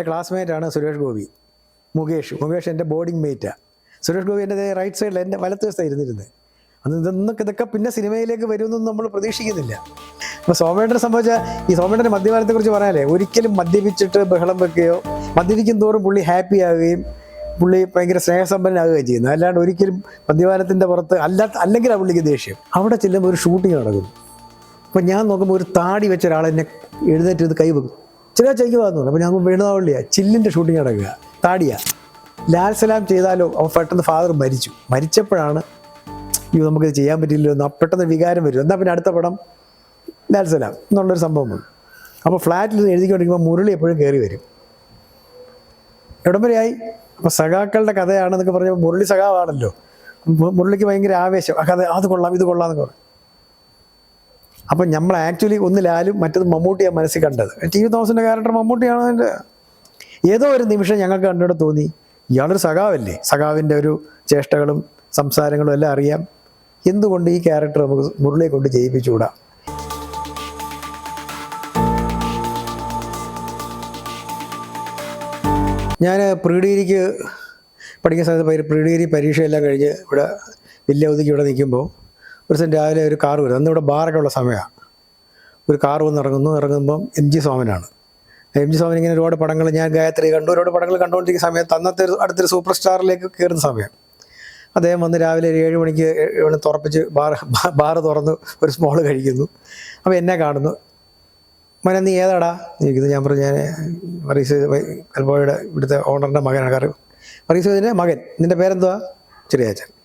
എന്റെ ക്ലാസ്മേറ്റാണ് സുരേഷ് ഗോപി. മുകേഷ്. മുകേഷ് എന്റെ ബോർഡിംഗ് മേറ്റാണ് സുരേഷ് ഗോപി എന്റെ റൈറ്റ് സൈഡിൽ എന്റെ വലത്ത് വശത്താണ് ഇരുന്നിരുന്നത് അന്ന് ഇതൊന്നൊക്കെ ഇതൊക്കെ പിന്നെ സിനിമയിലേക്ക് വരുമെന്നൊന്നും നമ്മൾ പ്രതീക്ഷിക്കുന്നില്ല. അപ്പോൾ സോമേട്ടനെ സംബന്ധിച്ച ഈ സോമേട്ടന്റെ മദ്യപാനത്തെക്കുറിച്ച് പറയാനല്ലേ ഒരിക്കലും മദ്യപിച്ചിട്ട് ബഹളം വെക്കുകയോ മദ്യപിക്കും തോറും പുള്ളി ഹാപ്പി ആവുകയും പുള്ളി ഭയങ്കര സ്നേഹസമ്പന്നനാകുകയും ചെയ്യുന്നു. അല്ലാണ്ട് ഒരിക്കലും മദ്യപാനത്തിന്റെ പുറത്ത് അല്ലാത്ത അല്ലെങ്കിൽ ആ പുള്ളിക്ക് ദേഷ്യം. അവിടെ ചെല്ലുമ്പോൾ ഒരു ഷൂട്ടിംഗ് നടക്കുന്നു. അപ്പോൾ ഞാൻ നോക്കുമ്പോൾ ഒരു താടി വെച്ച ഒരാൾ എന്നെ എഴുന്നേറ്റ് ഇത് കൈ വെക്കും. ചെറിയ ചൈക്ക് വന്നു അപ്പോൾ ഞങ്ങൾ വീണതാവുള്ളിയാ ചില്ലിന്റെ ഷൂട്ടിംഗ് നടക്കുക താടിയ. ലാൽ സലാം ചെയ്താലോ അവൻ പെട്ടെന്ന് ഫാദർ മരിച്ചു. മരിച്ചപ്പോഴാണ് അയ്യോ നമുക്കിത് ചെയ്യാൻ പറ്റില്ലല്ലോ എന്ന് പെട്ടെന്ന് വികാരം വരും. എന്നാൽ പിന്നെ അടുത്ത പടം ലാൽ സലാം എന്നുള്ളൊരു സംഭവം വന്നു. അപ്പോൾ ഫ്ലാറ്റിൽ നിന്ന് എഴുതിക്കൊണ്ടിരിക്കുമ്പോൾ മുരളി എപ്പോഴും കയറി വരും. എവിടം അപ്പോൾ സഖാക്കളുടെ കഥയാണെന്നൊക്കെ പറഞ്ഞപ്പോൾ മുരളി സഖാവാണല്ലോ. മുരളിക്ക് ഭയങ്കര ആവേശം. ആ കഥ അത് കൊള്ളാം ഇത് കൊള്ളാം എന്നൊക്കെ പറയും അപ്പം നമ്മൾ ആക്ച്വലി ഒന്ന് ലാലും മറ്റത് മമ്മൂട്ടിയാണ് മനസ്സിൽ കണ്ടത്. ടി വി തോമസിന്റെ ക്യാരക്ടർ മമ്മൂട്ടിയാണ് അതിന്റെ ഏതോ ഒരു നിമിഷം ഞങ്ങൾക്ക് കണ്ടിട്ട് തോന്നി. ഇയാളൊരു സഖാവല്ലേ? സഖാവിന്റെ ഒരു ചേഷ്ടകളും സംസാരങ്ങളും എല്ലാം അറിയാം. എന്തുകൊണ്ട് ഈ ക്യാരക്ടർ നമുക്ക് മുരളിയെ കൊണ്ട് ചെയ്യിപ്പിച്ചുകൂടാ ഞാൻ പ്രീ ഡിഗ്രിക്ക് പഠിക്കുന്ന സമയത്ത് പരി- പ്രീ ഡിഗ്രി പരീക്ഷയെല്ലാം കഴിഞ്ഞ് ഇവിടെ വലിയ ഒതുക്കി ഇവിടെ നിൽക്കുമ്പോൾ ഒരു ദിവസം രാവിലെ ഒരു കാർ വരും അന്ന് ഇവിടെ ബാറൊക്കെ ഉള്ള സമയമാണ് ഒരു കാർ വന്ന് ഇറങ്ങുന്നു. ഇറങ്ങുമ്പം എം ജി സോമനാണ് എം ജി സോമൻ ഇങ്ങനെ ഒരുപാട് പടങ്ങൾ ഞാൻ ഗായത്രി കണ്ടു. ഒരുപാട് പടങ്ങൾ കണ്ടുകൊണ്ടിരിക്കുന്ന സമയത്ത് അന്നത്തെ ഒരു അടുത്തൊരു സൂപ്പർ സ്റ്റാറിലേക്ക് കയറുന്ന സമയം. അദ്ദേഹം വന്ന് രാവിലെ ഒരു ഏഴ് മണിക്ക് മണി തുറപ്പിച്ച് ബാർ ബാർ തുറന്ന് ഒരു സ്മോൾ കഴിക്കുന്നു. അപ്പോൾ എന്നെ കാണുന്നു. മന നീ ഏതാടാ? ചോദിക്കുന്നു. ഞാൻ പറഞ്ഞു ഞാൻ മറീസ് കൽപ്പോയുടെ ഇവിടുത്തെ ഓണറിന്റെ മകനാണ്. കാരണം മറീസ് മകൻ. നിന്റെ പേരെന്തുവാ? ചെറിയാച്ചൻ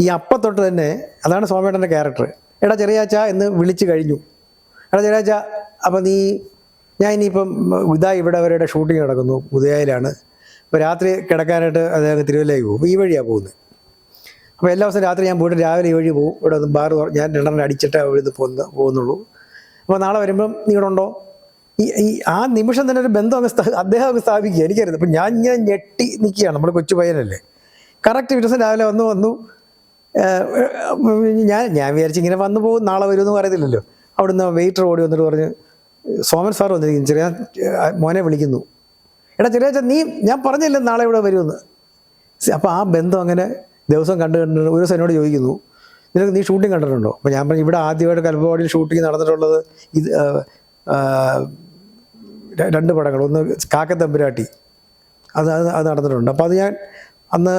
ഈ അപ്പത്തൊട്ട് തന്നെ അതാണ് സോമേട്ടന്റെ ക്യാരക്ടർ എടാ ചെറിയാച്ച എന്ന് വിളിച്ചു കഴിഞ്ഞു. എടാ ചെറിയാച്ച അപ്പം നീ ഞാൻ ഇനിയിപ്പം ഇതാ ഇവിടെ അവരുടെ ഷൂട്ടിംഗ് നടക്കുന്നു ഉദയായിലാണ്. അപ്പോൾ രാത്രി കിടക്കാനായിട്ട് അദ്ദേഹം തിരുവല്ലയ്ക്ക് പോകും. ഈ വഴിയാണ് പോകുന്നത്. അപ്പോൾ എല്ലാ ദിവസവും രാത്രി ഞാൻ പോയിട്ട് രാവിലെ ഈ വഴി പോകും. ഇവിടെ ഒന്ന് ബാർ ഞാൻ രണ്ടെണ്ണം അടിച്ചിട്ട് എഴുതി പോകുന്ന പോകുന്നുള്ളൂ. അപ്പോൾ നാളെ വരുമ്പം നീ ഉണ്ടോ ഈ ഈ ആ നിമിഷം തന്നെ ഒരു ബന്ധം അങ്ങ് അദ്ദേഹം അങ്ങ് സ്ഥാപിക്കുക. എനിക്കറിയാം. അപ്പം ഞാൻ ഞാൻ ഞെട്ടി നിൽക്കുകയാണ്. നമ്മൾ കൊച്ചു പയ്യനല്ലേ. കറക്റ്റ് ഒരു ദിവസം രാവിലെ വന്നു വന്നു. ഞാൻ ഞാൻ വിചാരിച്ച് ഇങ്ങനെ വന്നു പോകും നാളെ വരുമെന്ന് പറയത്തില്ലല്ലോ അവിടുന്ന് വെയിറ്റർ ഓടി വന്നിട്ട് പറഞ്ഞ് സോമൻ സാർ വന്നിരിക്കും ചെറിയ മോനെ വിളിക്കുന്നു. എടാ ചെറിയ നീ ഞാൻ പറഞ്ഞില്ല നാളെ ഇവിടെ വരുമെന്ന്? അപ്പോൾ ആ ബന്ധം അങ്ങനെ ദിവസം കണ്ട് കണ്ട് ഒരു ദിവസം എന്നോട് ചോദിക്കുന്നു നിനക്ക് നീ ഷൂട്ടിംഗ് കണ്ടിട്ടുണ്ടോ? അപ്പോൾ ഞാൻ പറഞ്ഞു ഇവിടെ ആദ്യമായിട്ട് കൽപ്പവാടിയിൽ ഷൂട്ടിംഗ് നടന്നിട്ടുള്ളത് ഇത് രണ്ട് പടങ്ങൾ. ഒന്ന് കാക്കത്തമ്പുരാട്ടി അത് അത് നടന്നിട്ടുണ്ട്. അപ്പോൾ അത് ഞാൻ അന്ന്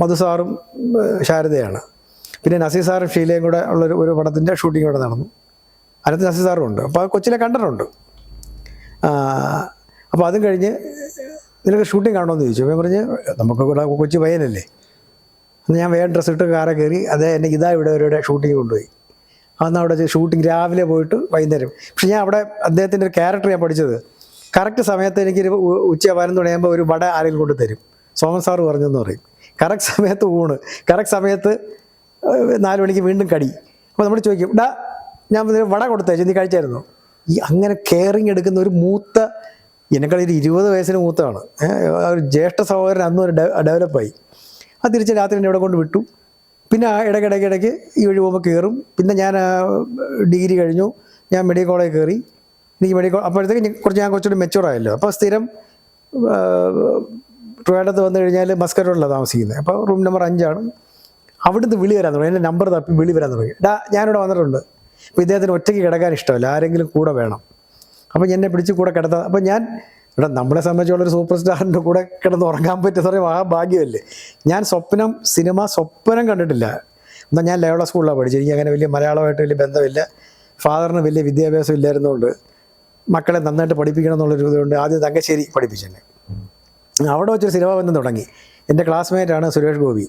മധുസാറും സാറും ശാരദയാണ്. പിന്നെ നസീർ സാറും ഷീലയും കൂടെ ഉള്ളൊരു ഒരു പടത്തിന്റെ ഷൂട്ടിംഗ് കൂടെ നടന്നു. അതിനകത്ത് നസീർ സാറും ഉണ്ട്. അപ്പോൾ അത് കൊച്ചിലെ കണ്ടിട്ടുണ്ട് അപ്പോൾ അതും കഴിഞ്ഞ് നിനക്ക് ഷൂട്ടിംഗ് കാണുമെന്ന് ചോദിച്ചു. അപ്പോൾ പറഞ്ഞ് നമുക്ക് കൂടെ കൊച്ചു പയ്യനല്ലേ. അന്ന് ഞാൻ വേഗം ഡ്രസ്സ് ഇട്ട് കാറെ കയറി അതേ എന്നെ ഇതാ ഇവിടെ അവരുടെ ഷൂട്ടിംഗ് കൊണ്ടുപോയി. അന്ന് അവിടെ ഷൂട്ടിംഗ് രാവിലെ പോയിട്ട് വൈകുന്നേരം. പക്ഷെ ഞാൻ അവിടെ അദ്ദേഹത്തിന്റെ ഒരു ക്യാരക്ടർ ഞാൻ പഠിച്ചത്. കറക്റ്റ് സമയത്ത് എനിക്കൊരു ഉ- ഉച്ച പതിനൊന്ന് മണിയാകുമ്പോൾ ഒരു വട ആരെങ്കിലും കൊണ്ട് തരും സോമൻ സാറ് പറഞ്ഞെന്ന് പറയും. കറക്റ്റ് സമയത്ത് ഊണ്. കറക്റ്റ് സമയത്ത് നാല് മണിക്ക് വീണ്ടും കടി. അപ്പോൾ നമ്മൾ ചോദിക്കും ഡാ ഞാൻ വട കൊടുത്തേച്ചു നീ കഴിച്ചായിരുന്നു? ഈ അങ്ങനെ കെയറിങ് എടുക്കുന്ന ഒരു മൂത്ത എന്നെക്കാൾ ഒരു ഇരുപത് വയസ്സിന് മൂത്തതാണ്. ഒരു ജ്യേഷ്ഠ സഹോദരൻ അന്ന് ഒരു ഡെവലപ്പായി. അത് തിരിച്ച് രാത്രി എന്നെ ഇവിടെ കൊണ്ട് വിട്ടു. പിന്നെ ആ ഇടയ്ക്കിടയ്ക്ക് ഇടയ്ക്ക് ഈ വഴി പോകുമ്പോൾ കയറും പിന്നെ ഞാൻ ഡിഗ്രി കഴിഞ്ഞു. ഞാൻ മെഡിക്കൽ കോളേജ് കയറി എനിക്ക് മെഡിക്കൽ അപ്പോഴത്തേക്ക് കുറച്ച് ഞാൻ കുറച്ചുകൂടി മെച്ചൂറായല്ലോ അപ്പോൾ സ്ഥിരം ട്രിവാൻഡത്ത് വന്നു കഴിഞ്ഞാൽ മസ്കറ്റ് റോഡിലാണ് താമസിക്കുന്നത് അപ്പോൾ റൂം നമ്പർ അഞ്ചാണ്. അവിടുന്ന് വിളി വരാൻ തുടങ്ങി. എന്റെ നമ്പർ തപ്പി വിളി വരാൻ തുടങ്ങി. ഡാ ഞാനിവിടെ വന്നിട്ടുണ്ട്. അപ്പോൾ ഇദ്ദേഹത്തിന് ഒറ്റയ്ക്ക് കിടക്കാൻ ഇഷ്ടമല്ല. ആരെങ്കിലും കൂടെ വേണം. അപ്പം എന്നെ പിടിച്ച് കൂടെ കിടത്താം അപ്പം ഞാൻ ഇവിടെ നമ്മളെ സംബന്ധിച്ചുള്ളൊരു സൂപ്പർ സ്റ്റാറിന്റെ കൂടെ കിടന്ന് ഉറങ്ങാൻ പറ്റുന്ന പറയും ആ ഭാഗ്യമല്ലേ. ഞാൻ സ്വപ്നം സിനിമ സ്വപ്നം കണ്ടിട്ടില്ല. എന്നാൽ ഞാൻ ലേവള സ്കൂളിലാണ് പഠിച്ചത്. എനിക്ക് അങ്ങനെ വലിയ മലയാളമായിട്ട് വലിയ ബന്ധമില്ല. ഫാദറിന് വലിയ വിദ്യാഭ്യാസം ഇല്ലായിരുന്നതുകൊണ്ട് മക്കളെ നന്നായിട്ട് പഠിപ്പിക്കണം എന്നുള്ളൊരു ഇതുകൊണ്ട് ആദ്യം തങ്കശ്ശേരി പഠിപ്പിച്ചെന്നെ. അവിടെ വെച്ചൊരു സിനിമ ബന്ധം തുടങ്ങി. എന്റെ ക്ലാസ്മേറ്റാണ് സുരേഷ് ഗോപി.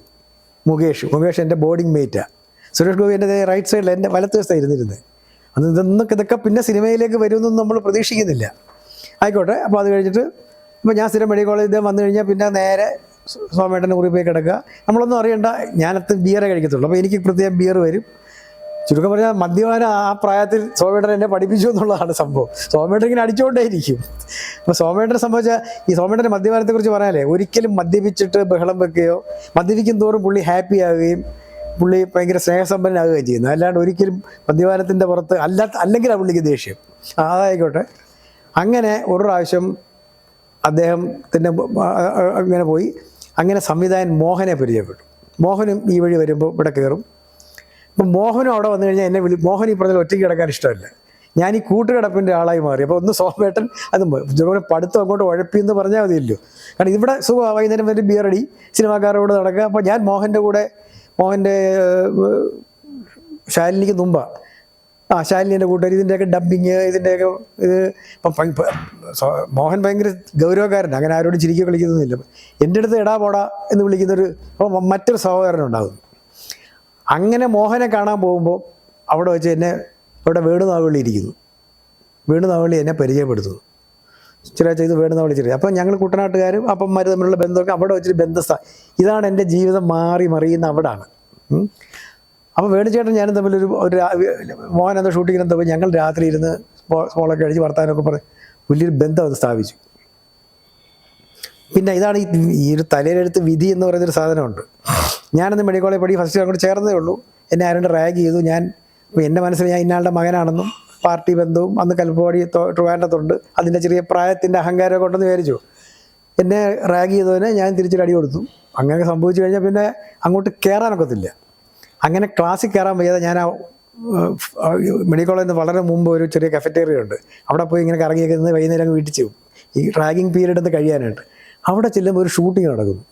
മുകേഷ്. മുകേഷ് എന്റെ ബോർഡിംഗ് മേറ്റാണ് സുരേഷ് ഗോപി എന്റെ റൈറ്റ് സൈഡിൽ എന്റെ വലത്ത് വശത്താണ് ഇരുന്നിരുന്നത് അന്ന് ഇതൊന്നൊക്കെ ഇതൊക്കെ പിന്നെ സിനിമയിലേക്ക് വരുമെന്നൊന്നും നമ്മൾ പ്രതീക്ഷിക്കുന്നില്ല. ആയിക്കോട്ടെ അപ്പോൾ അത് കഴിഞ്ഞിട്ട് ഇപ്പോൾ ഞാൻ സ്ഥിരം മെഡിക്കൽ കോളേജിൽ ഇദ്ദേഹം വന്നു കഴിഞ്ഞാൽ പിന്നെ നേരെ സ്വാമേട്ടന്റെ മുറി പോയി കിടക്കുക. നമ്മളൊന്നും അറിയണ്ട ഞാനത്ത് ബിയറേ കഴിക്കത്തുള്ളൂ. അപ്പോൾ എനിക്ക് പ്രത്യേകം ബിയർ വരും. ചുരുക്കം പറഞ്ഞാൽ മദ്യപാനം ആ പ്രായത്തിൽ സോമേട്ടൻ എന്നെ പഠിപ്പിച്ചു എന്നുള്ളതാണ് സംഭവം. സോമേട്ടൻ ഇങ്ങനെ അടിച്ചുകൊണ്ടേയിരിക്കും അപ്പോൾ സോമേട്ടനെ സംബന്ധിച്ച ഈ സോമേട്ടന്റെ മദ്യപാനത്തെക്കുറിച്ച് പറയാനേ ഒരിക്കലും മദ്യപിച്ചിട്ട് ബഹളം വെക്കുകയോ മദ്യപിക്കും തോറും പുള്ളി ഹാപ്പി ആവുകയും പുള്ളി ഭയങ്കര സ്നേഹസമ്പന്നനാകുകയും ചെയ്യുന്നു. അല്ലാണ്ട് ഒരിക്കലും മദ്യപാനത്തിന്റെ പുറത്ത് അല്ലാത്ത അല്ലെങ്കിൽ ആ പുള്ളിക്ക് ദേഷ്യം. അതായിക്കോട്ടെ അങ്ങനെ ഒരു പ്രാവശ്യം അദ്ദേഹത്തിന്റെ അങ്ങനെ പോയി. അങ്ങനെ സംവിധായകൻ മോഹനെ പരിചയപ്പെട്ടു. മോഹനും ഈ വഴി വരുമ്പോൾ ഇവിടെ കയറും അപ്പം മോഹനും അവിടെ വന്നു കഴിഞ്ഞാൽ എന്നെ വിളി മോഹൻ ഈ പറഞ്ഞാൽ ഒറ്റയ്ക്ക് കിടക്കാൻ ഇഷ്ടമല്ല. ഞാൻ ഈ കൂട്ടുകിടപ്പിന്റെ ആളായി മാറി. അപ്പോൾ ഒന്ന് സോമേട്ടൻ അത് ഇതുപോലെ പഠിത്തം അങ്ങോട്ട് ഉഴപ്പി എന്ന് പറഞ്ഞാൽ മതിയല്ലോ. കാരണം ഇവിടെ സുഖമാണ് വൈകുന്നേരം വരെ ബിയറടി സിനിമാക്കാരോട് നടക്കുക. അപ്പോൾ ഞാൻ മോഹന്റെ കൂടെ മോഹന്റെ ശാലിനിക്ക് മുമ്പാ. ആ ശാലിനിന്റെ കൂട്ടുകാർ ഇതിന്റെയൊക്കെ ഡബിങ് ഇതിന്റെയൊക്കെ ഇത്. ഇപ്പം മോഹൻ ഭയങ്കര ഗൗരവക്കാരൻ അങ്ങനെ ആരോടും ചിരിക്കുക കളിക്കുന്നൊന്നുമില്ല എന്റെ അടുത്ത് എടാ പോടാ എന്ന് വിളിക്കുന്നൊരു അപ്പോൾ മറ്റൊരു സഹോദരൻ ഉണ്ടാകും അങ്ങനെ മോഹനെ കാണാൻ പോകുമ്പോൾ അവിടെ വെച്ച് എന്നെ ഇവിടെ വേണുനാവള്ളി ഇരിക്കുന്നു. വേണുനാവള്ളി എന്നെ പരിചയപ്പെടുത്തുന്നു. ചില ചെയ്ത് വേണുനാവള്ളി ചെറിയ അപ്പം ഞങ്ങൾ കുട്ടനാട്ടുകാരും അപ്പന്മാർ തമ്മിലുള്ള ബന്ധമൊക്കെ അവിടെ വെച്ചിട്ട് ബന്ധസ്ഥ ഇതാണ് എന്റെ ജീവിതം മാറി മറിയുന്ന അവിടാണ്. അപ്പോൾ വേണുചേട്ടൻ ഞാനും തമ്മിലൊരു ഒരു മോഹൻ എന്ന ഷൂട്ടിങ്ങിന് തമ്മിൽ ഞങ്ങൾ രാത്രി ഇരുന്ന് സ്പോളൊക്കെ അടിച്ച് വർത്താനമൊക്കെ പറഞ്ഞ് വലിയൊരു ബന്ധം അത് സ്ഥാപിച്ചു. പിന്നെ ഇതാണ് ഈ ഒരു തലയിലെടുത്ത് വിധി എന്ന് പറയുന്നൊരു സാധനമുണ്ട്. ഞാനന്ന് മെഡിക്കൽ കോളേജ് പഠി ഫസ്റ്റ് അങ്ങോട്ട് ചേർന്നതേ ഉള്ളൂ. എന്നെ ആരും റാഗ് ചെയ്തു. ഞാൻ എന്റെ മനസ്സിൽ ഞാൻ ഇന്നാളുടെ മകനാണെന്നും പാർട്ടി ബന്ധവും അന്ന് കൽപ്പവാടി ട്രിവാൻഡത്തുണ്ട് അതിന്റെ ചെറിയ പ്രായത്തിന്റെ അഹങ്കാരമൊക്കെ ഉണ്ടെന്ന് വിചാരിച്ചു. എന്നെ റാഗ് ചെയ്തതിനെ ഞാൻ തിരിച്ചൊരു അടി കൊടുത്തു. അങ്ങനെ സംഭവിച്ചു കഴിഞ്ഞാൽ പിന്നെ അങ്ങോട്ട് കയറാനൊക്കത്തില്ല അങ്ങനെ ക്ലാസ്സിൽ കയറാൻ വയ്യാതെ ഞാൻ ആ മെഡിക്കൽ കോളേജിൽ വളരെ മുമ്പ് ഒരു ചെറിയ കഫറ്റേറിയ ഉണ്ട്. അവിടെ പോയി ഇങ്ങനെ കറങ്ങിയൊക്കെ നിന്ന് വൈകുന്നേരം വീട്ടിൽ ചെയ്യും ഈ റാഗിങ് പീരീഡ് എന്ന് കഴിയാനായിട്ട്. അവിടെ ചെല്ലുമ്പോൾ ഒരു ഷൂട്ടിംഗ് നടക്കുന്നു.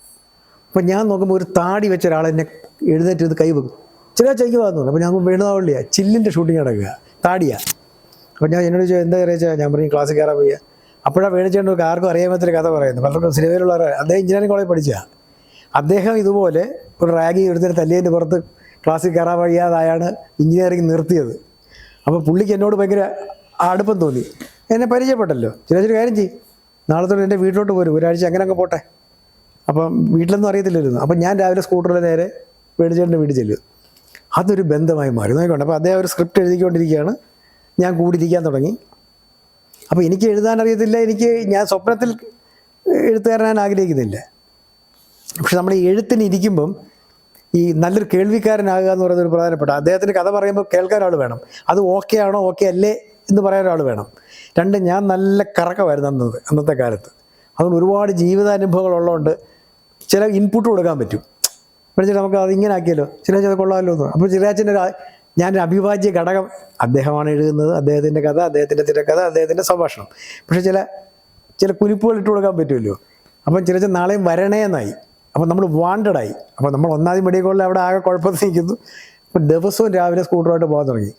അപ്പം ഞാൻ നോക്കുമ്പോൾ ഒരു താടി വെച്ച ഒരാൾ എന്നെ എഴുന്നേറ്റ് ഇത് കൈ വെക്കും. ചില ചെയ്ക്ക് പറഞ്ഞു. അപ്പോൾ ഞാൻ വീണതാവള്ളിയാ ചില്ലിന്റെ ഷൂട്ടിംഗ് നടക്കുക. താടിയാ. അപ്പോൾ ഞാൻ എന്നോട് ചോദിച്ചു എന്താ അറിയിച്ചാൽ ഞാൻ പറഞ്ഞു ക്ലാസ്സിൽ കയറാൻ പോയി അപ്പോഴാണ് വേണിച്ചേണ്ട ആർക്കും അറിയാൻ പറ്റൊരു കഥ പറയുന്നത്. പലർക്കും സിനിമയിലുള്ള അദ്ദേഹം എഞ്ചിനീയറിംഗ് കോളേജ് പഠിച്ചതാണ് അദ്ദേഹം ഇതുപോലെ ഒരു റാഗി എഴുതി തല്ലിയതിന്റെ പുറത്ത് ക്ലാസ്സിൽ കയറാൻ വഴിയാതായാണ് എഞ്ചിനീയറിംഗ് നിർത്തിയത്. അപ്പോൾ പുള്ളിക്ക് എന്നോട് ഭയങ്കര അടുപ്പം തോന്നി. എന്നെ പരിചയപ്പെട്ടല്ലോ. ചില ചില കാര്യം ചെയ്യും. നാളെ തൊട്ട് എന്റെ വീട്ടിലോട്ട് പോരും. ഒരാഴ്ച അങ്ങനെ അങ്ങ് പോട്ടെ. അപ്പം വീട്ടിലൊന്നും അറിയത്തില്ലായിരുന്നു. അപ്പം ഞാൻ രാവിലെ സ്കൂട്ടറിൽ നേരെ വേടിച്ചേട്ടന്റെ വീട്ടിൽ ചെല്ലും. അതൊരു ബന്ധമായി മാറി. നോക്കിക്കൊണ്ട് അപ്പോൾ അദ്ദേഹം ഒരു സ്ക്രിപ്റ്റ് എഴുതിക്കൊണ്ടിരിക്കുകയാണ്. ഞാൻ കൂടിയിരിക്കാൻ തുടങ്ങി. അപ്പോൾ എനിക്ക് എഴുതാൻ അറിയത്തില്ല. എനിക്ക് ഞാൻ സ്വപ്നത്തിൽ എഴുത്തുകാരനാൻ ആഗ്രഹിക്കുന്നില്ല. പക്ഷെ നമ്മൾ എഴുത്തിന് ഇരിക്കുമ്പം ഈ നല്ലൊരു കേൾവിക്കാരനാകുക എന്ന് പറയുന്നത് ഒരു പ്രധാനപ്പെട്ട അദ്ദേഹത്തിന്റെ കഥ പറയുമ്പോൾ കേൾക്കാൻ ആൾ വേണം. അത് ഓക്കെ ആണോ ഓക്കെ അല്ലേ? എന്ന് പറയാൻ ഒരാൾ വേണം. രണ്ട് ഞാൻ നല്ല കറക്കമായിരുന്നു അന്നത് അന്നത്തെ കാലത്ത്. അതുകൊണ്ട് ഒരുപാട് ജീവിതാനുഭവങ്ങൾ ഉള്ളതുകൊണ്ട് ചില ഇൻപുട്ട് കൊടുക്കാൻ പറ്റും. പിന്നെ നമുക്ക് അത് ഇങ്ങനെ ആക്കിയല്ലോ ചില ചില കൊള്ളാമല്ലോ എന്ന്. അപ്പോൾ ചിരാച്ചന്റെ ഒരു ഞാനൊരു അവിഭാജ്യ ഘടകം അദ്ദേഹമാണ് എഴുതുന്നത് അദ്ദേഹത്തിന്റെ കഥ അദ്ദേഹത്തിന്റെ തിരക്കഥ അദ്ദേഹത്തിന്റെ സംഭാഷണം. പക്ഷേ ചില ചില കുലിപ്പുകൾ ഇട്ട് കൊടുക്കാൻ പറ്റുമല്ലോ? അപ്പം ചില നാളെയും വരണേ എന്നായി. അപ്പം നമ്മൾ വാണ്ടഡായി അപ്പം നമ്മൾ ഒന്നാമത് മെഡിക്കൽ കോളേജിൽ അവിടെ ആകെ കുഴപ്പത്തിൽ നിൽക്കുന്നു അപ്പം ദിവസവും രാവിലെ സ്കൂട്ടറുമായിട്ട് പോകാൻ തുടങ്ങി.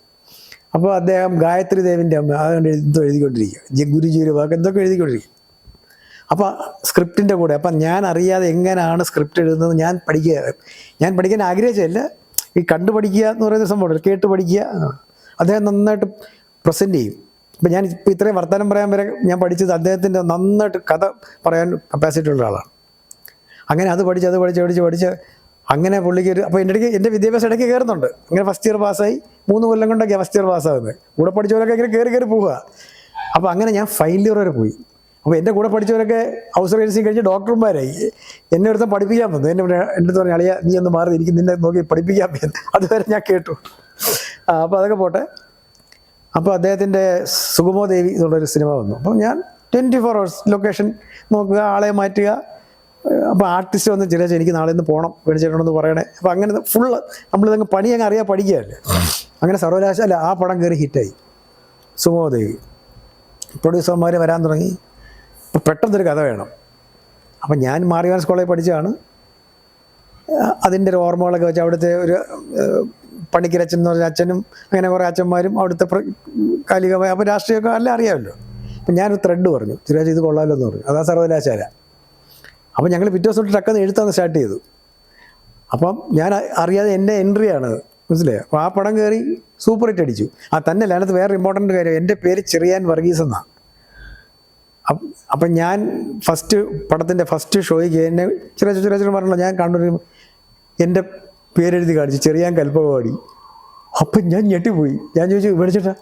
അപ്പോൾ അദ്ദേഹം ഗായത്രി ദേവിന്റെ അമ്മ അതുകൊണ്ട് എന്തോ എഴുതിക്കൊണ്ടിരിക്കുക. ജി ഗുരുജിയുടെ വാക്ക് എന്തൊക്കെ എഴുതിക്കൊണ്ടിരിക്കും അപ്പോൾ സ്ക്രിപ്റ്റിന്റെ കൂടെ അപ്പം ഞാൻ അറിയാതെ എങ്ങനെയാണ് സ്ക്രിപ്റ്റ് എഴുതുന്നത് ഞാൻ പഠിക്കുക. ഞാൻ പഠിക്കാൻ ആഗ്രഹിച്ചതല്ല. ഈ കണ്ടു പഠിക്കുക എന്ന് പറയുന്ന സംഭവം കേട്ട് പഠിക്കുക. അദ്ദേഹം നന്നായിട്ട് പ്രസന്റ് ചെയ്യും. ഇപ്പം ഞാൻ ഇപ്പം ഇത്രയും വർത്തമാനം പറയാൻ വരെ ഞാൻ പഠിച്ചത് അദ്ദേഹത്തിന്റെ നന്നായിട്ട് കഥ പറയാൻ കപ്പാസിറ്റി ഉള്ള ആളാണ് അങ്ങനെ അത് പഠിച്ച് അത് പഠിച്ച് പഠിച്ച് പഠിച്ച് അങ്ങനെ പുള്ളിക്ക് ഒരു അപ്പോൾ എന്റെ ഇടയ്ക്ക് എന്റെ വിദ്യാഭ്യാസം ഇടയ്ക്ക് കയറുന്നുണ്ട് അങ്ങനെ ഫസ്റ്റ് ഇയർ പാസ്സായി മൂന്ന് കൊല്ലം കൊണ്ടൊക്കെയാണ് ഫസ്റ്റ് ഇയർ പാസ്സാകുന്നത് കൂടെ പഠിച്ചവരൊക്കെ ഇങ്ങനെ കയറി കയറി പോവുക അപ്പോൾ അങ്ങനെ ഞാൻ ഫൈനൽ ഇയർ വരെ പോയി. അപ്പോൾ എന്റെ കൂടെ പഠിച്ചവരൊക്കെ ഹൗസ് സർവീസിങ് കഴിഞ്ഞ് ഡോക്ടർമാരായി എന്നെ ഒരുത്തം പഠിപ്പിക്കാൻ വന്നു. എന്നെ എന്റെ പറഞ്ഞു അളിയ നീ ഒന്ന് മാറി എനിക്ക് നിന്നെ നോക്കി പഠിപ്പിക്കാൻ പറ്റും അതുവരെ ഞാൻ കേട്ടു. അപ്പോൾ അതൊക്കെ പോട്ടെ. അപ്പോൾ അദ്ദേഹത്തിന്റെ സുഗമോ ദേവി എന്നുള്ളൊരു സിനിമ വന്നു. അപ്പോൾ ഞാൻ ട്വന്റി ഫോർ അവേഴ്സ് ലൊക്കേഷൻ നോക്കുക ആളെ മാറ്റുക. അപ്പോൾ ആർട്ടിസ്റ്റ് വന്ന് ചില എനിക്ക് നാളെ ഇന്ന് പോകണം മേടിച്ചിട്ടുണ്ടെന്ന് പറയണേ. അപ്പോൾ അങ്ങനെ ഫുള്ള് നമ്മളിതങ്ങ് പണി അങ്ങ് അറിയാൻ പഠിക്കുകയല്ലേ? അങ്ങനെ സർവകലാശാല ആ പടം കയറി ഹിറ്റായി. സുമോദേവി. പ്രൊഡ്യൂസർമാർ വരാൻ തുടങ്ങി. അപ്പോൾ പെട്ടെന്നൊരു കഥ വേണം. അപ്പം ഞാൻ മാറിവാൻസ് കോളേജ് പഠിച്ചതാണ്. അതിന്റെ ഒരു ഓർമ്മകളൊക്കെ വെച്ച് അവിടുത്തെ ഒരു പണിക്കരച്ചൻ എന്ന് പറഞ്ഞ അച്ഛനും അങ്ങനെ കുറേ അച്ഛന്മാരും അവിടുത്തെ കാലികമായ അപ്പോൾ രാഷ്ട്രീയമൊക്കെ എല്ലാം അറിയാമല്ലോ. അപ്പം ഞാനൊരു ത്രെഡ് പറഞ്ഞു. തിരുവാഴ്ച ഇത് കൊള്ളാമല്ലോ എന്ന് പറഞ്ഞു. അതാ സർവകലാശാല അപ്പം ഞങ്ങൾ പിറ്റേ ദിവസം ടക്കെന്ന് എഴുത്താന്ന് സ്റ്റാർട്ട് ചെയ്തു. അപ്പം ഞാൻ അറിയാതെ എന്റെ എൻട്രി ആണ്. മനസ്സിലായോ? അപ്പോൾ ആ പടം കയറി സൂപ്പർ ഹിറ്റ് അടിച്ചു. ആ തന്നെ അതിനകത്ത് വേറെ ഇമ്പോർട്ടന്റ് കാര്യം. എന്റെ പേര് ചെറിയാൻ വർഗീസ് എന്നാണ് അപ്പ്- ഞാൻ ഫസ്റ്റ് പടത്തിന്റെ ഫസ്റ്റ് ഷോയ്ക്ക് എന്നെ ചെറിയ ചെറിയ ചെറിയ പറഞ്ഞല്ലോ. ഞാൻ കണ്ടൊരു എന്റെ പേരെഴുതി കാണിച്ചു. ചെറിയാൻ കൽപ്പകവാടി അപ്പം ഞാൻ ഞെട്ടിപ്പോയി. ഞാൻ ചോദിച്ചു മേടിച്ചിട്ടാ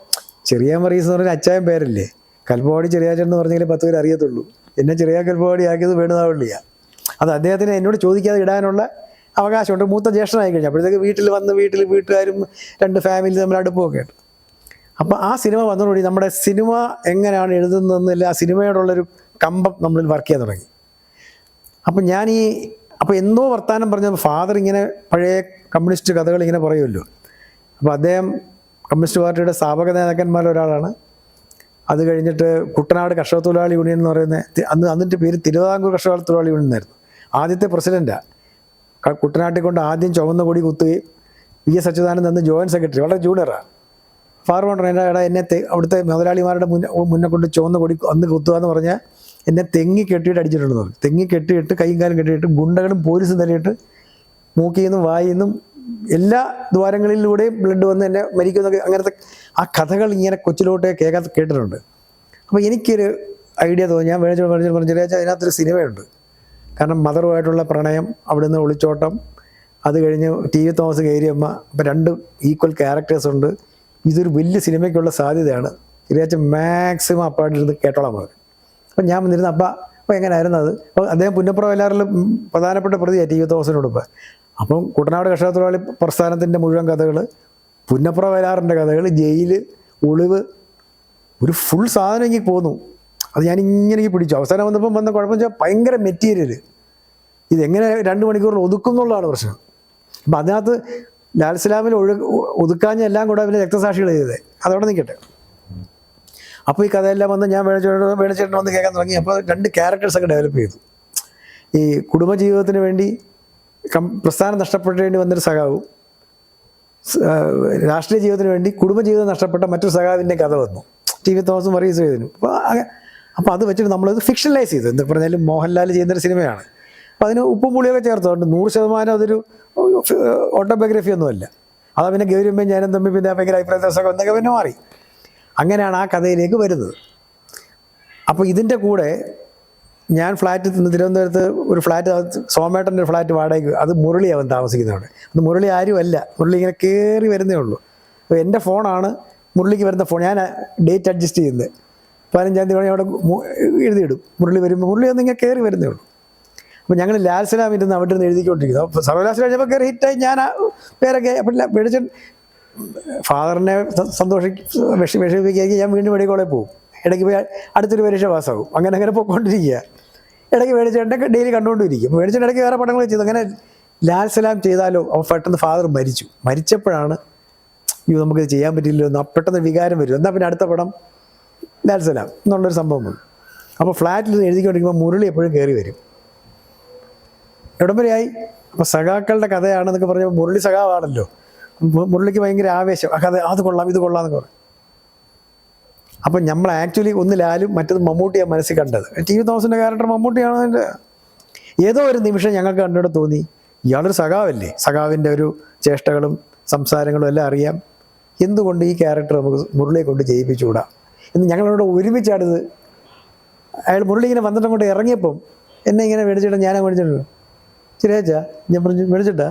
ചെറിയാൻ വർഗീസ് എന്ന് പറഞ്ഞാൽ അച്ചായൻ പേരല്ലേ? കൽപ്പവാടി ചെറിയാച്ചൻ എന്ന് പറഞ്ഞെങ്കിൽ പത്ത് പേര് അറിയത്തുള്ളൂ. എന്നെ ചെറിയ കൽപ്പാടിയാക്കിയത് വേണുതാവള്ളിയാണ് അത് അദ്ദേഹത്തിന് എന്നോട് ചോദിക്കാതെ ഇടാനുള്ള അവകാശമുണ്ട്. മൂത്ത ജ്യേഷ്ഠനായി കഴിഞ്ഞു. അപ്പോഴത്തേക്ക് വീട്ടിൽ വന്ന് വീട്ടിൽ വീട്ടുകാരും രണ്ട് ഫാമിലി തമ്മിൽ അടുപ്പമൊക്കെ ഉണ്ട്. അപ്പോൾ ആ സിനിമ വന്നതോടുകൂടി നമ്മുടെ സിനിമ എങ്ങനെയാണ് എഴുതുന്നതെന്നില്ല ആ സിനിമയോടുള്ളൊരു കമ്പം നമ്മളിൽ വർക്ക് ചെയ്യാൻ തുടങ്ങി. അപ്പം ഞാൻ ഈ അപ്പോൾ എന്തോ വർത്തമാനം പറഞ്ഞപ്പോൾ ഫാദർ ഇങ്ങനെ പഴയ കമ്മ്യൂണിസ്റ്റ് കഥകൾ ഇങ്ങനെ പറയുമല്ലോ. അപ്പോൾ അദ്ദേഹം കമ്മ്യൂണിസ്റ്റ് പാർട്ടിയുടെ സ്ഥാപക നേതാക്കന്മാരിൽ ഒരാളാണ്. അത് കഴിഞ്ഞിട്ട് കുട്ടനാട് കർഷക തൊഴിലാളി യൂണിയൻ എന്ന് പറയുന്ന അന്ന് അതിന്റെ പേര് തിരുവിതാംകൂർ കർഷക തൊഴിലാളി യൂണിയൻ എന്നായിരുന്നു. ആദ്യത്തെ പ്രസിഡന്റാണ് കുട്ടനാട്ടിൽ കൊണ്ട് ആദ്യം ചുവന്ന കൊടി കുത്തുകയും വി എസ് അച്യുതാനന്ദ് അന്ന് ജോയിന്റ് സെക്രട്ടറി വളരെ ജൂനിയറാണ് ഫാർമോണ്ടർ എടാ എന്നെ അവിടുത്തെ മുതലാളിമാരുടെ മുന്നേ മുന്നേ കൊണ്ട് ചുവന്ന കൊടി അന്ന് കുത്തുക എന്ന് പറഞ്ഞാൽ എന്നെ തെങ്ങി കെട്ടിയിട്ട് അടിച്ചിട്ടുണ്ടെന്ന് പറഞ്ഞു തെങ്ങി കെട്ടിയിട്ട് കൈയും കാലും കെട്ടിയിട്ട് ഗുണ്ടകളും പോലീസും തലയിട്ട് മൂക്കിൽ നിന്നും വായിൽ നിന്നും എല്ലാ ദ്വാരങ്ങളിലൂടെയും ബ്ലഡ് വന്ന് എന്നെ മരിക്കുന്നൊക്കെ അങ്ങനത്തെ ആ കഥകൾ ഇങ്ങനെ കൊച്ചിലോട്ട് കേൾക്കാൻ കേട്ടിട്ടുണ്ട്. അപ്പോൾ എനിക്കൊരു ഐഡിയ തോന്നി. ഞാൻ മേടിച്ചു മേടിച്ചു പറഞ്ഞു അതിനകത്തൊരു സിനിമയുണ്ട്. കാരണം മദറുമായിട്ടുള്ള പ്രണയം അവിടുന്ന് ഒളിച്ചോട്ടം അത് കഴിഞ്ഞ് ടി വി തോമസ് കയറിയമ്മ അപ്പം രണ്ട് ഈക്വൽ ക്യാരക്ടേഴ്സ് ഉണ്ട്. ഇതൊരു വലിയ സിനിമയ്ക്കുള്ള സാധ്യതയാണ്. ചെറിയ മാക്സിമം അപ്പായിട്ടിരുന്ന് കേട്ടോളാം പറഞ്ഞു. അപ്പം ഞാൻ വന്നിരുന്നു അപ്പം അപ്പോൾ എങ്ങനെയായിരുന്നു അത്? അപ്പോൾ അദ്ദേഹം പുന്നപ്പുറ എല്ലാവരിലും പ്രധാനപ്പെട്ട പ്രതിയാണ് ടി വി തോമസിനോടൊപ്പം അപ്പം കുട്ടനാട് കർഷക പ്രസ്ഥാനത്തിന്റെ മുഴുവൻ കഥകൾ പുന്നപ്പുറ വരാറിന്റെ കഥകൾ ജയിൽ ഒളിവ് ഒരു ഫുൾ സാധനം എനിക്ക് പോന്നു. അത് ഞാൻ ഇങ്ങനെ പിടിച്ചു. അവസാനം വന്നപ്പം വന്ന കുഴപ്പം വെച്ചാൽ ഭയങ്കര മെറ്റീരിയൽ ഇതെങ്ങനെ രണ്ട് മണിക്കൂറിൽ ഒതുക്കും എന്നുള്ളതാണ് പ്രശ്നം. അപ്പം അതിനകത്ത് ലാൽസലാമിൽ ഒഴു ഒതുക്കാഞ്ഞ എല്ലാം കൂടെ അവന്റെ രക്തസാക്ഷികൾ ചെയ്തത്. അതവിടെ നിൽക്കട്ടെ. അപ്പോൾ ഈ കഥയെല്ലാം വന്ന് ഞാൻ വേണിച്ചേട്ടൻ വേണിച്ചേട്ടൻ വന്ന് കേൾക്കാൻ തുടങ്ങി. അപ്പോൾ രണ്ട് ക്യാരക്ടേഴ്സൊക്കെ ഡെവലപ്പ് ചെയ്തു. ഈ കുടുംബജീവിതത്തിന് വേണ്ടി കം പ്രസ്ഥാനം നഷ്ടപ്പെട്ടേണ്ടി വന്നൊരു സഖാവും രാഷ്ട്രീയ ജീവിതത്തിന് വേണ്ടി കുടുംബജീവിതം നഷ്ടപ്പെട്ട മറ്റൊരു സഖാവിന്റെ കഥ വന്നു. ടി വി തോമസും മറീസ് ചെയ്തിരുന്നു അപ്പോൾ അപ്പോൾ അത് വെച്ചിട്ട് നമ്മളത് ഫിക്ഷനലൈസ് ചെയ്തു. എന്ത് പറഞ്ഞാലും മോഹൻലാൽ ചെയ്യുന്നൊരു സിനിമയാണ്. അപ്പോൾ അതിന് ഉപ്പും പുളിയൊക്കെ ചേർത്തുകൊണ്ട് നൂറ് ശതമാനം അതൊരു ഓട്ടോബയോഗ്രഫി ഒന്നുമല്ല. അതാ പിന്നെ ഗൗരിയമ്മയും ഞാനും തമ്മിൽ പിന്നെ ഭയങ്കര അഭിപ്രായ ദിവസമൊക്കെ എന്തൊക്കെ പിന്നെ മാറി. അങ്ങനെയാണ് ആ കഥയിലേക്ക് വരുന്നത്. അപ്പോൾ ഇതിന്റെ കൂടെ ഞാൻ ഫ്ലാറ്റ് തിരുവനന്തപുരത്ത് ഒരു ഫ്ലാറ്റ് സോമേട്ടന്റെ ഒരു ഫ്ലാറ്റ് വാടകയ്ക്ക് അത് മുരളി അവൻ താമസിക്കുന്നവിടെ. അത് മുരളി ആരും അല്ല. മുരളി ഇങ്ങനെ കയറി വരുന്നേ ഉള്ളൂ. അപ്പോൾ എന്റെ ഫോണാണ് മുരളിക്ക് വരുന്ന ഫോൺ ഞാൻ ഡേറ്റ് അഡ്ജസ്റ്റ് ചെയ്യുന്നത്. പതിനഞ്ചാം തീയതി അവിടെ എഴുതിയിടും. മുരളി വരുമ്പോൾ മുരളി ഒന്ന് ഇങ്ങനെ കയറി വരുന്നേ ഉള്ളൂ. അപ്പോൾ ഞങ്ങൾ ലാൽസലാം ഇരുന്ന് അവിടെ നിന്ന് എഴുതിക്കൊണ്ടിരിക്കുന്നു. അപ്പോൾ സർവകലാശാല കഴിഞ്ഞപ്പോൾ കയറി ഹിറ്റായി ഞാൻ ആ പേരൊക്കെ അപ്പം മേടിച്ച ഫാദറിനെ സന്തോഷി വിഷമിപ്പിക്കുകയായിരിക്കും ഞാൻ വീണ്ടും മെഡിക്കൽ കോളേ പോകും ഇടയ്ക്ക് പോയി അടുത്തൊരു പരീക്ഷ പാസ്സാകും അങ്ങനെ അങ്ങനെ പോയിക്കൊണ്ടിരിക്കുക ഇടയ്ക്ക് മേടിച്ചേട്ടൻ ഡെയിലി കണ്ടുകൊണ്ടിരിക്കും. മേടിച്ച ഇടയ്ക്ക് വേറെ പടങ്ങൾ ചെയ്തു. അങ്ങനെ ലാൽ സലാം ചെയ്താലോ അവൻ പെട്ടെന്ന് ഫാദർ മരിച്ചു. മരിച്ചപ്പോഴാണ് അയ്യോ നമുക്കിത് ചെയ്യാൻ പറ്റില്ലല്ലോ എന്ന് പെട്ടെന്ന് വികാരം വരും എന്നാൽ പിന്നെ അടുത്ത പടം? ലാൽ സലാം എന്നുള്ളൊരു സംഭവം അപ്പോൾ ഫ്ലാറ്റിൽ നിന്ന് എഴുതിക്കൊണ്ടിരിക്കുമ്പോൾ മുരളി എപ്പോഴും കയറി വരും. എവിടം അപ്പോൾ സഖാക്കളുടെ കഥയാണെന്നൊക്കെ പറഞ്ഞപ്പോൾ മുരളി സഖാവാണല്ലോ. മുരളിക്ക് ഭയങ്കര ആവേശം. ആ കഥ അത് കൊള്ളാം ഇത് കൊള്ളാം എന്നൊക്കെ പറയും. അപ്പം നമ്മൾ ആക്ച്വലി ഒന്ന് ലാലും മറ്റത് മമ്മൂട്ടിയാണ് മനസ്സിൽ കണ്ടത്. ടി വി തോമസിന്റെ ക്യാരക്ടർ മമ്മൂട്ടിയാണ് അതിന്റെ ഏതോ ഒരു നിമിഷം ഞങ്ങൾക്ക് കണ്ടിട്ട് തോന്നി. ഇയാളൊരു സഖാവല്ലേ? സഖാവിന്റെ ഒരു ചേഷ്ടകളും സംസാരങ്ങളും എല്ലാം അറിയാം. എന്തുകൊണ്ട് ഈ ക്യാരക്ടർ നമുക്ക് മുരളിയെ കൊണ്ട് ചെയ്യിപ്പിച്ചുകൂടാ എന്ന് ഞങ്ങളോട് ഒരുമിച്ചാണിത്. അയാൾ മുരളി ഇങ്ങനെ വന്നിട്ട് കൊണ്ട് ഇറങ്ങിയപ്പം എന്നെ ഇങ്ങനെ മേടിച്ചിട്ട് ഞാനാ മേടിച്ചിട്ടുണ്ട്. ശരിയാച്ചാ ഞാൻ പറഞ്ഞു മേടിച്ചിട്ടാ?